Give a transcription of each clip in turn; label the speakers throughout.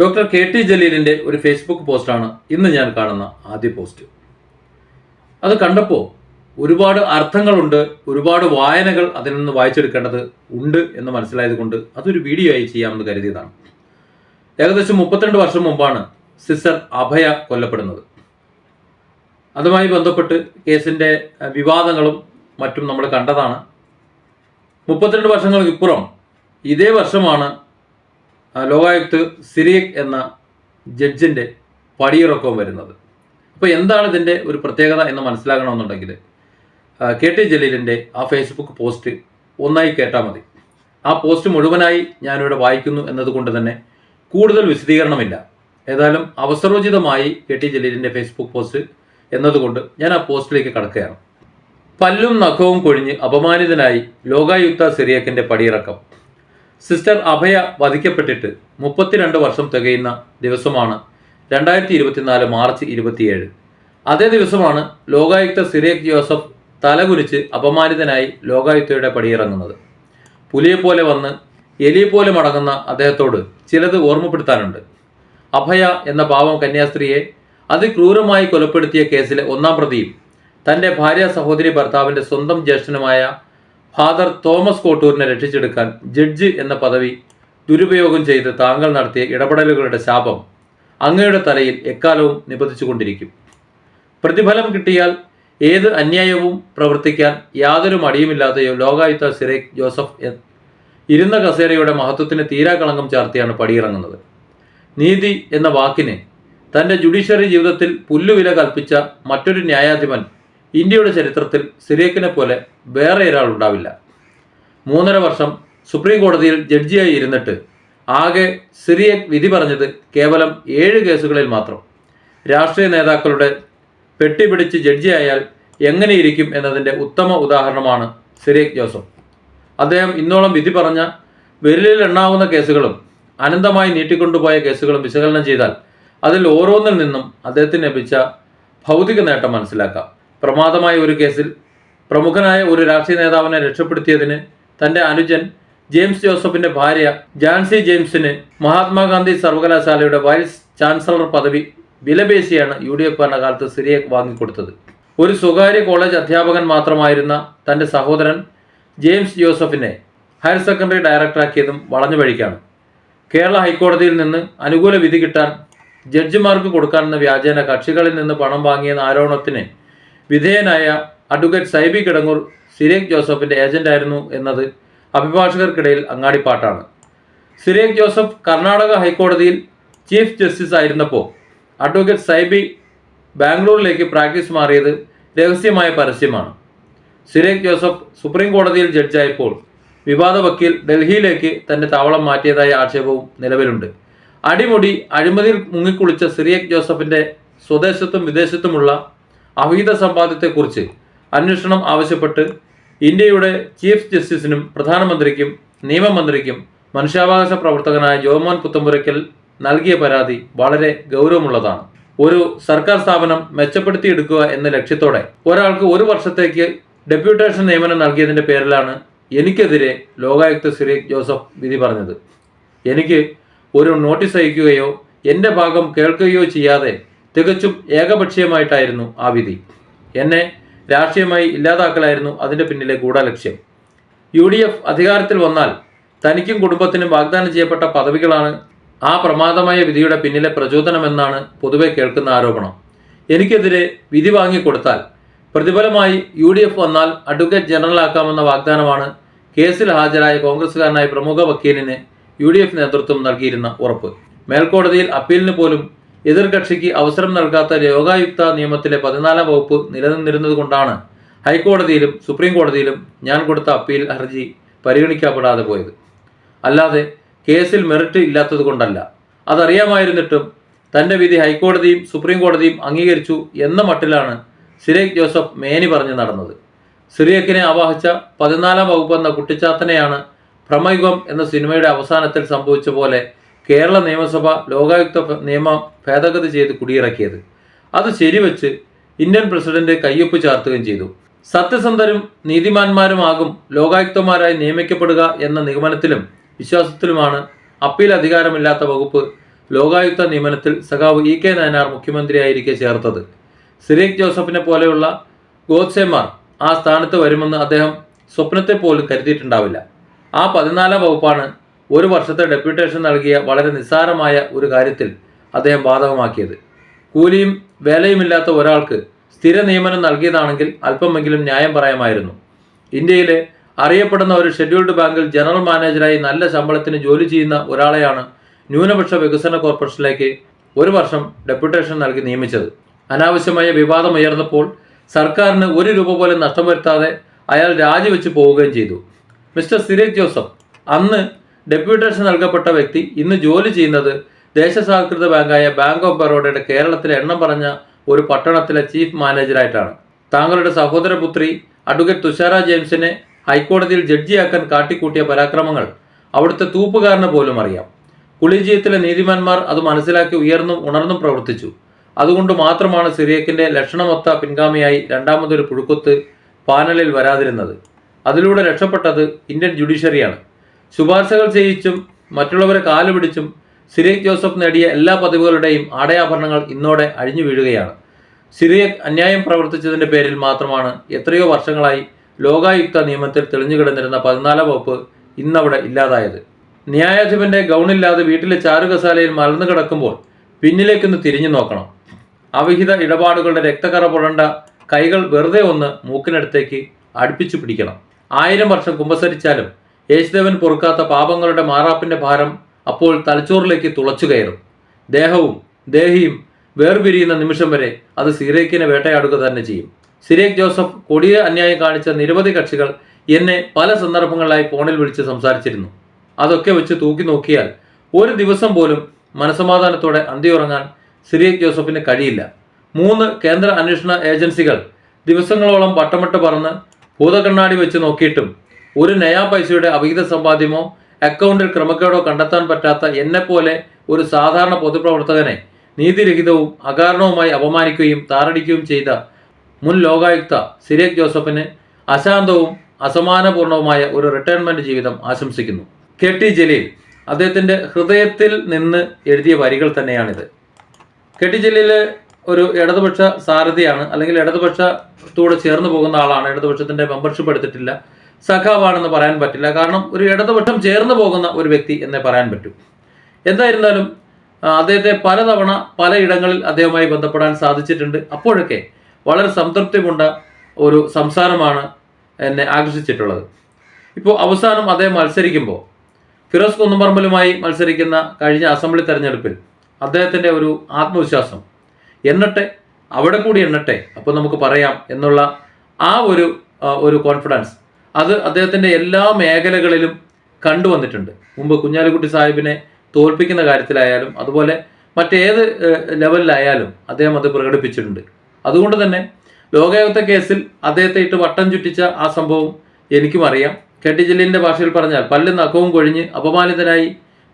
Speaker 1: Doctor K T ജലീലിന്റെ ഒരു Facebook പോസ്റ്റാണ് ഇന്ന് ഞാൻ കാണുന്ന ആദ്യ പോസ്റ്റ്. അത് കണ്ടപ്പോൾ ഒരുപാട് അർത്ഥങ്ങളുണ്ട് ഒരുപാട് വായനകൾ അതിൽ നിന്ന് വായിച്ചെടുക്കേണ്ടത് ഉണ്ട് എന്ന് മനസ്സിലായത് കൊണ്ട് അതൊരു വീഡിയോ ആയി ചെയ്യാമെന്ന് കരുതിയതാണ്. ഏകദേശം മുപ്പത്തിരണ്ട് വർഷം മുമ്പാണ് സിസ്റ്റർ അഭയ കൊല്ലപ്പെടുന്നത്. അതുമായി ബന്ധപ്പെട്ട് കേസിന്റെ വിവാദങ്ങളും മറ്റും നമ്മൾ കണ്ടതാണ്. മുപ്പത്തിരണ്ട് വർഷങ്ങൾക്കിപ്പുറം ഇതേ വർഷമാണ് ലോകായുക്ത് സിരിയക് എന്ന ജഡ്ജിന്റെ പടിയിറക്കവും വരുന്നത്. അപ്പോൾ എന്താണ് ഇതിന്റെ ഒരു പ്രത്യേകത എന്ന് മനസ്സിലാക്കണമെന്നുണ്ടെങ്കിൽ കെ ടി ജലീലിന്റെ ആ ഫേസ്ബുക്ക് പോസ്റ്റ് ഒന്നായി കേട്ടാൽ മതി. ആ പോസ്റ്റ് മുഴുവനായി ഞാനിവിടെ വായിക്കുന്നു എന്നതുകൊണ്ട് തന്നെ കൂടുതൽ വിശദീകരണമില്ല. ഏതായാലും അവസരോചിതമായി കെ ടി ജലീലിന്റെ ഫേസ്ബുക്ക് പോസ്റ്റ് എന്നതുകൊണ്ട് ഞാൻ ആ പോസ്റ്റിലേക്ക് കടക്കുകയാണ്. പല്ലും നഖവും കൊഴിഞ്ഞ് അപമാനിതനായി ലോകായുക്ത സിറിയക്കിന്റെ പടിയിറക്കം. സിസ്റ്റർ അഭയ വധിക്കപ്പെട്ടിട്ട് മുപ്പത്തിരണ്ട് വർഷം തികയുന്ന ദിവസമാണ് രണ്ടായിരത്തി ഇരുപത്തിനാല് മാർച്ച് ഇരുപത്തിയേഴ്. അതേ ദിവസമാണ് ലോകായുക്ത സിറിയക് ജോസഫ് തലകുനിച്ച് അപമാനിതനായി ലോകായുക്തയുടെ പടിയിറങ്ങുന്നത്. പുലിയെപ്പോലെ വന്ന് എലിയെപ്പോലെ മടങ്ങുന്ന അദ്ദേഹത്തോട് ചിലത് ഓർമ്മപ്പെടുത്താനുണ്ട്. അഭയ എന്ന പാവം കന്യാസ്ത്രീയെ അതിക്രൂരമായി കൊലപ്പെടുത്തിയ കേസിലെ ഒന്നാം പ്രതിയും തന്റെ ഭാര്യ സഹോദരി ഭർത്താവിന്റെ സ്വന്തം ജ്യേഷ്ഠനുമായ ഫാദർ തോമസ് കോട്ടൂരിനെ രക്ഷിച്ചെടുക്കാൻ ജഡ്ജ് എന്ന പദവി ദുരുപയോഗം ചെയ്ത് താങ്കൾ നടത്തിയ ഇടപെടലുകളുടെ ശാപം അങ്ങയുടെ തലയിൽ എക്കാലവും നിബന്ധിച്ചുകൊണ്ടിരിക്കും. പ്രതിഫലം കിട്ടിയാൽ ഏത് അന്യായവും പ്രവർത്തിക്കാൻ യാതൊരു മടിയുമില്ലാതെ ലോകായുക്ത സിറേഖ് ജോസഫ് ഇരുന്ന കസേരയുടെ മഹത്വത്തിന് തീരാകളങ്കം ചാർത്തിയാണ് പടിയിറങ്ങുന്നത്. നീതി എന്ന വാക്കിന് തന്റെ ജുഡീഷ്യറി ജീവിതത്തിൽ പുല്ലുവില കൽപ്പിച്ച മറ്റൊരു ന്യായാധിപൻ ഇന്ത്യയുടെ ചരിത്രത്തിൽ സിറിയക്കിനെ പോലെ വേറെ ഒരാൾ ഉണ്ടാവില്ല. മൂന്നര വർഷം സുപ്രീം കോടതിയിൽ ജഡ്ജിയായി ഇരുന്നിട്ട് ആകെ സിറിയക് വിധി പറഞ്ഞത് കേവലം ഏഴ് കേസുകളിൽ മാത്രം. രാഷ്ട്രീയ നേതാക്കളുടെ പെട്ടി പിടിച്ച് ജഡ്ജിയായാൽ എങ്ങനെയിരിക്കും എന്നതിന്റെ ഉത്തമ ഉദാഹരണമാണ് സിറിയക് ജോസഫ്. അദ്ദേഹം ഇന്നോളം വിധി പറഞ്ഞ വിരലിൽ എണ്ണാവുന്ന കേസുകളും അനന്തമായി നീട്ടിക്കൊണ്ടുപോയ കേസുകളും വിശകലനം ചെയ്താൽ അതിൽ ഓരോന്നിൽ നിന്നും അദ്ദേഹത്തിന് ലഭിച്ച ഭൗതിക നേട്ടം മനസ്സിലാക്കാം. പ്രമാദമായ ഒരു കേസിൽ പ്രമുഖനായ ഒരു രാഷ്ട്രീയ നേതാവിനെ രക്ഷപ്പെടുത്തിയതിന് തന്റെ അനുജൻ ജെയിംസ് ജോസഫിന്റെ ഭാര്യ ജാൻസി ജെയിംസിന് മഹാത്മാഗാന്ധി സർവകലാശാലയുടെ വൈസ് ചാൻസലർ പദവി വിലപേശിയാണ് യു ഡി എഫ് ഭരണകാലത്ത് സിറിയെ വാങ്ങിക്കൊടുത്തത്. ഒരു സ്വകാര്യ കോളേജ് അധ്യാപകൻ മാത്രമായിരുന്ന തന്റെ സഹോദരൻ ജെയിംസ് ജോസഫിനെ ഹയർ സെക്കൻഡറി ഡയറക്ടറാക്കിയതും വളഞ്ഞു വഴിക്കാണ്. കേരള ഹൈക്കോടതിയിൽ നിന്ന് അനുകൂല വിധി കിട്ടാൻ ജഡ്ജിമാർക്ക് കൊടുക്കാനെന്ന വ്യാജേന കക്ഷികളിൽ നിന്ന് പണം വാങ്ങിയെന്ന ആരോപണത്തിന് വിധേയനായ അഡ്വക്കേറ്റ് സൈബി കിടങ്ങൂർ സിരേഖ് ജോസഫിന്റെ ഏജന്റായിരുന്നു എന്നത് അഭിഭാഷകർക്കിടയിൽ അങ്ങാടിപ്പാട്ടാണ്. സിരേഖ് ജോസഫ് കർണാടക ഹൈക്കോടതിയിൽ ചീഫ് ജസ്റ്റിസ് ആയിരുന്നപ്പോൾ അഡ്വക്കേറ്റ് സൈബി ബാംഗ്ലൂരിലേക്ക് പ്രാക്ടീസ് മാറിയത് രഹസ്യമായ പരസ്യമാണ്. സിരേഖ് ജോസഫ് സുപ്രീം കോടതിയിൽ ജഡ്ജായപ്പോൾ വിവാദ വക്കീൽ ഡൽഹിയിലേക്ക് തന്റെ താവളം മാറ്റിയതായ ആക്ഷേപവും നിലവിലുണ്ട്. അടിമുടി അഴിമതിയിൽ മുങ്ങിക്കുളിച്ച സിറിയക് ജോസഫിന്റെ സ്വദേശത്തും വിദേശത്തുമുള്ള അവിഹിത സമ്പാദ്യത്തെക്കുറിച്ച് അന്വേഷണം ആവശ്യപ്പെട്ട് ഇന്ത്യയുടെ ചീഫ് ജസ്റ്റിസിനും പ്രധാനമന്ത്രിക്കും നിയമമന്ത്രിക്കും മനുഷ്യാവകാശ പ്രവർത്തകനായ ജോമോൻ പുത്തമ്പുരയ്ക്കൽ നൽകിയ പരാതി വളരെ ഗൗരവമുള്ളതാണ്. ഒരു സർക്കാർ സ്ഥാപനം മെച്ചപ്പെടുത്തിയെടുക്കുക എന്ന ലക്ഷ്യത്തോടെ ഒരാൾക്ക് ഒരു വർഷത്തേക്ക് ഡെപ്യൂട്ടേഷൻ നിയമനം നൽകിയതിന്റെ പേരിലാണ് എനിക്കെതിരെ ലോകായുക്ത ശ്രീ ജോസഫ് വിധി പറഞ്ഞത്. എനിക്ക് ഒരു നോട്ടീസ് അയക്കുകയോ എന്റെ ഭാഗം കേൾക്കുകയോ ചെയ്യാതെ തികച്ചും ഏകപക്ഷീയമായിട്ടായിരുന്നു ആ വിധി. എന്നെ രാഷ്ട്രീയമായി ഇല്ലാതാക്കലായിരുന്നു അതിന്റെ പിന്നിലെ ഗൂഢലക്ഷ്യം. യു ഡി എഫ് അധികാരത്തിൽ വന്നാൽ തനിക്കും കുടുംബത്തിനും വാഗ്ദാനം ചെയ്യപ്പെട്ട പദവികളാണ് ആ പ്രമാദമായ വിധിയുടെ പിന്നിലെ പ്രചോദനമെന്നാണ് പൊതുവെ കേൾക്കുന്ന ആരോപണം. എനിക്കെതിരെ വിധി വാങ്ങിക്കൊടുത്താൽ പ്രതിഫലമായി യു ഡി എഫ് വന്നാൽ അഡ്വക്കേറ്റ് ജനറൽ ആക്കാമെന്ന വാഗ്ദാനമാണ് കേസിൽ ഹാജരായ കോൺഗ്രസുകാരനായ പ്രമുഖ വക്കീലിന് യു ഡി എഫ് നേതൃത്വം നൽകിയിരുന്ന ഉറപ്പ്. മേൽക്കോടതിയിൽ അപ്പീലിന് പോലും എതിർകക്ഷിക്ക് അവസരം നൽകാത്ത രോഗായുക്ത നിയമത്തിലെ പതിനാലാം വകുപ്പ് നിലനിന്നിരുന്നതുകൊണ്ടാണ് ഹൈക്കോടതിയിലും സുപ്രീം കോടതിയിലും ഞാൻ കൊടുത്ത അപ്പീൽ ഹർജി പരിഗണിക്കപ്പെടാതെ പോയത്. അല്ലാതെ കേസിൽ മെറിറ്റ് ഇല്ലാത്തതുകൊണ്ടല്ല അതറിയാമായിരുന്നിട്ടും തന്റെ വിധി ഹൈക്കോടതിയും സുപ്രീം കോടതിയും അംഗീകരിച്ചു എന്ന മട്ടിലാണ് സിരേഖ് ജോസഫ് മേനി പറഞ്ഞു നടന്നത്. സിറിയക്കിനെ ആവാഹിച്ച പതിനാലാം വകുപ്പ് എന്ന കുട്ടിച്ചാത്തനെയാണ് ഭ്രമയുഗം എന്ന സിനിമയുടെ അവസാനത്തിൽ സംഭവിച്ച പോലെ കേരള നിയമസഭ ലോകായുക്ത നിയമം ഭേദഗതി ചെയ്ത് കുടിയിറക്കിയത്. അത് ശരിവെച്ച് ഇന്ത്യൻ പ്രസിഡന്റ് കയ്യൊപ്പ് ചാർത്തുകയും ചെയ്തു. സത്യസന്ധരും നീതിമാന്മാരുമാകും ലോകായുക്തമാരായി നിയമിക്കപ്പെടുക എന്ന നിഗമനത്തിലും വിശ്വാസത്തിലുമാണ് അപ്പീൽ അധികാരമില്ലാത്ത വകുപ്പ് ലോകായുക്ത നിയമനത്തിൽ സഖാവ് ഇ കെ നയനാർ മുഖ്യമന്ത്രിയായിരിക്കെ ചേർത്തത്. സിറീഖ് ജോസഫിനെ പോലെയുള്ള ഗോഡ്സെമാർ ആ സ്ഥാനത്ത് വരുമെന്ന് അദ്ദേഹം സ്വപ്നത്തെ പോലും കരുതിയിട്ടുണ്ടാവില്ല. ആ പതിനാലാം വകുപ്പാണ് ഒരു വർഷത്തെ ഡെപ്യൂട്ടേഷൻ നൽകിയ വളരെ നിസ്സാരമായ ഒരു കാര്യത്തിൽ അദ്ദേഹം ബാധകമാക്കിയത്. കൂലിയും വേലയുമില്ലാത്ത ഒരാൾക്ക് സ്ഥിര നിയമനം നൽകിയതാണെങ്കിൽ അല്പമെങ്കിലും ന്യായം പറയാമായിരുന്നു. ഇന്ത്യയിലെ അറിയപ്പെടുന്ന ഒരു ഷെഡ്യൂൾഡ് ബാങ്കിൽ ജനറൽ മാനേജരായി നല്ല ശമ്പളത്തിന് ജോലി ചെയ്യുന്ന ഒരാളെയാണ് ന്യൂനപക്ഷ വികസന കോർപ്പറേഷനിലേക്ക് ഒരു വർഷം ഡെപ്യൂട്ടേഷൻ നൽകി നിയമിച്ചത്. അനാവശ്യമായ വിവാദം ഉയർന്നപ്പോൾ സർക്കാരിന് ഒരു രൂപ പോലും നഷ്ടം വരുത്താതെ അയാൾ രാജിവെച്ച് പോവുകയും ചെയ്തു. മിസ്റ്റർ സിരേഖ് ജോസഫ് അന്ന് ഡെപ്യൂട്ടേഷൻ നൽകപ്പെട്ട വ്യക്തി ഇന്ന് ജോലി ചെയ്യുന്നത് ദേശസാൽകൃത ബാങ്കായ ബാങ്ക് ഓഫ് ബറോഡയുടെ കേരളത്തിലെ എണ്ണം പറഞ്ഞ ഒരു പട്ടണത്തിലെ ചീഫ് മാനേജറായിട്ടാണ് താങ്കളുടെ സഹോദരപുത്രി അഡ്വക്കേറ്റ് തുഷാര ജെയിംസിനെ ഹൈക്കോടതിയിൽ ജഡ്ജിയാക്കാൻ കാട്ടിക്കൂട്ടിയ പരാക്രമങ്ങൾ അവിടുത്തെ തൂപ്പുകാരന് പോലും അറിയാം. കുളിജീയത്തിലെ നീതിമാന്മാർ അത് മനസ്സിലാക്കി ഉയർന്നും ഉണർന്നും പ്രവർത്തിച്ചു. അതുകൊണ്ട് മാത്രമാണ് സിറിയക്കിന്റെ ലക്ഷണമൊത്ത പിൻഗാമിയായി രണ്ടാമതൊരു പുഴുക്കുത്ത് പാനലിൽ വരാതിരുന്നത്. അതിലൂടെ രക്ഷപ്പെട്ടത് ഇന്ത്യൻ ജുഡീഷ്യറിയാണ്. ശുപാർശകൾ ചെയ്യിച്ചും മറ്റുള്ളവരെ കാലുപിടിച്ചും സിറിയക് ജോസഫ് നേടിയ എല്ലാ പദവികളുടെയും ആടയാഭരണങ്ങൾ ഇന്നോടെ അഴിഞ്ഞു വീഴുകയാണ്. സിറിയക് അന്യായം പ്രവർത്തിച്ചതിന്റെ പേരിൽ മാത്രമാണ് എത്രയോ വർഷങ്ങളായി ലോകായുക്ത നിയമത്തിൽ തെളിഞ്ഞു കിടന്നിരുന്ന പതിനാലാം വകുപ്പ് ഇന്നവിടെ ഇല്ലാതായത്. ന്യായാധിപന്റെ ഗൗണില്ലാതെ വീട്ടിലെ ചാരുകസാലയിൽ മലർന്നു കിടക്കുമ്പോൾ പിന്നിലേക്കൊന്ന് തിരിഞ്ഞു നോക്കണം. അവിഹിത ഇടപാടുകളുടെ രക്തക്കറ പുഴണ്ട കൈകൾ വെറുതെ ഒന്ന് മൂക്കിനടുത്തേക്ക് അടുപ്പിച്ചു പിടിക്കണം. ആയിരം വർഷം കുമ്പസരിച്ചാലും യേശുദേവൻ പൊറുക്കാത്ത പാപങ്ങളുടെ മാറാപ്പിന്റെ ഭാരം അപ്പോൾ തലച്ചോറിലേക്ക് തുളച്ചു കയറും. ദേഹവും ദേഹിയും വേർപിരിയുന്ന നിമിഷം വരെ അത് സിറേക്കിനെ വേട്ടയാടുക തന്നെ ചെയ്യും. സിരേഖ് ജോസഫ് കൊടിയ അന്യായം കാണിച്ച നിരവധി കക്ഷികൾ എന്നെ പല സന്ദർഭങ്ങളിലായി ഫോണിൽ വിളിച്ച് സംസാരിച്ചിരുന്നു. അതൊക്കെ വെച്ച് തൂക്കി നോക്കിയാൽ ഒരു ദിവസം പോലും മനസമാധാനത്തോടെ അന്തിയുറങ്ങാൻ സിറിയക് ജോസഫിന് കഴിയില്ല. മൂന്ന് കേന്ദ്ര അന്വേഷണ ഏജൻസികൾ ദിവസങ്ങളോളം വട്ടമിട്ട് പറന്ന് ഭൂതകണ്ണാടി വെച്ച് നോക്കിയിട്ടും ഒരു നയാ പൈസയുടെ അവിഹിത സമ്പാദ്യമോ അക്കൗണ്ടിൽ ക്രമക്കേടോ കണ്ടെത്താൻ പറ്റാത്ത എന്നെപ്പോലെ ഒരു സാധാരണ പൊതുപ്രവർത്തകനെ നീതിരഹിതവും അകാരണവുമായി അപമാനിക്കുകയും താറടിക്കുകയും ചെയ്ത മുൻ ലോകായുക്ത സിരേഖ് ജോസഫിന് അശാന്തവും അസമാനപൂർണവുമായ ഒരു റിട്ടയർമെന്റ് ജീവിതം ആശംസിക്കുന്നു. കെ ടി ജലീൽ അദ്ദേഹത്തിന്റെ ഹൃദയത്തിൽ നിന്ന് എഴുതിയ വരികൾ തന്നെയാണിത്. കെ ടി ജലീൽ ഒരു ഇടതുപക്ഷ സാരഥിയാണ് അല്ലെങ്കിൽ ഇടതുപക്ഷത്തോട് ചേർന്ന് പോകുന്ന ആളാണ് ഇടതുപക്ഷത്തിന്റെ മെമ്പർഷിപ്പ് എടുത്തിട്ടില്ല. സഖാവാണെന്ന് പറയാൻ പറ്റില്ല. കാരണം ഒരു ഇടതുപക്ഷം ചേർന്ന് പോകുന്ന ഒരു വ്യക്തി എന്നേ പറയാൻ പറ്റൂ. എന്തായിരുന്നാലും അദ്ദേഹത്തെ പലതവണ പലയിടങ്ങളിൽ അദ്ദേഹവുമായി ബന്ധപ്പെടാൻ സാധിച്ചിട്ടുണ്ട്. അപ്പോഴൊക്കെ വളരെ സംതൃപ്തി കൊണ്ട ഒരു സംസാരമാണ് എന്നെ ആകർഷിച്ചിട്ടുള്ളത്. ഇപ്പോൾ അവസാനം അദ്ദേഹം മത്സരിക്കുമ്പോൾ ഫിറോസ് കുന്നമ്പറമ്പലുമായി മത്സരിക്കുന്ന കഴിഞ്ഞ അസംബ്ലി തെരഞ്ഞെടുപ്പിൽ അദ്ദേഹത്തിന്റെ ഒരു ആത്മവിശ്വാസം എണ്ണട്ടെ അവിടെ കൂടി എണ്ണട്ടെ അപ്പോൾ നമുക്ക് പറയാം എന്നുള്ള ആ ഒരു ഒരു കോൺഫിഡൻസ് അത് അദ്ദേഹത്തിന്റെ എല്ലാ മേഖലകളിലും കണ്ടുവന്നിട്ടുണ്ട്. മുമ്പ് കുഞ്ഞാലിക്കുട്ടി സാഹിബിനെ തോൽപ്പിക്കുന്ന കാര്യത്തിലായാലും അതുപോലെ മറ്റേത് ലെവലിലായാലും അദ്ദേഹം അത് പ്രകടിപ്പിച്ചിട്ടുണ്ട്. അതുകൊണ്ട് തന്നെ ലോകായുക്ത കേസിൽ അദ്ദേഹത്തെ ഇട്ട് വട്ടം ചുറ്റിച്ച ആ സംഭവം എനിക്കും അറിയാം. കെ ടി ജലീലിന്റെ ഭാഷയിൽ പറഞ്ഞാൽ പല്ലും നഖവും കൊഴിഞ്ഞ് അപമാനിതനായി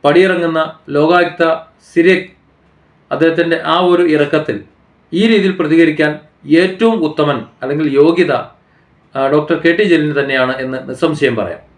Speaker 1: പടിയിറങ്ങുന്ന ലോകായുക്ത സിരേഖ് അദ്ദേഹത്തിന്റെ ആ ഒരു ഇറക്കത്തിൽ ഈ രീതിയിൽ പ്രതികരിക്കാൻ ഏറ്റവും ഉത്തമൻ അല്ലെങ്കിൽ യോഗ്യത ഡോക്ടർ കെ ടി ജലീലിന് തന്നെയാണ് എന്ന് നിസ്സംശയം പറയാം.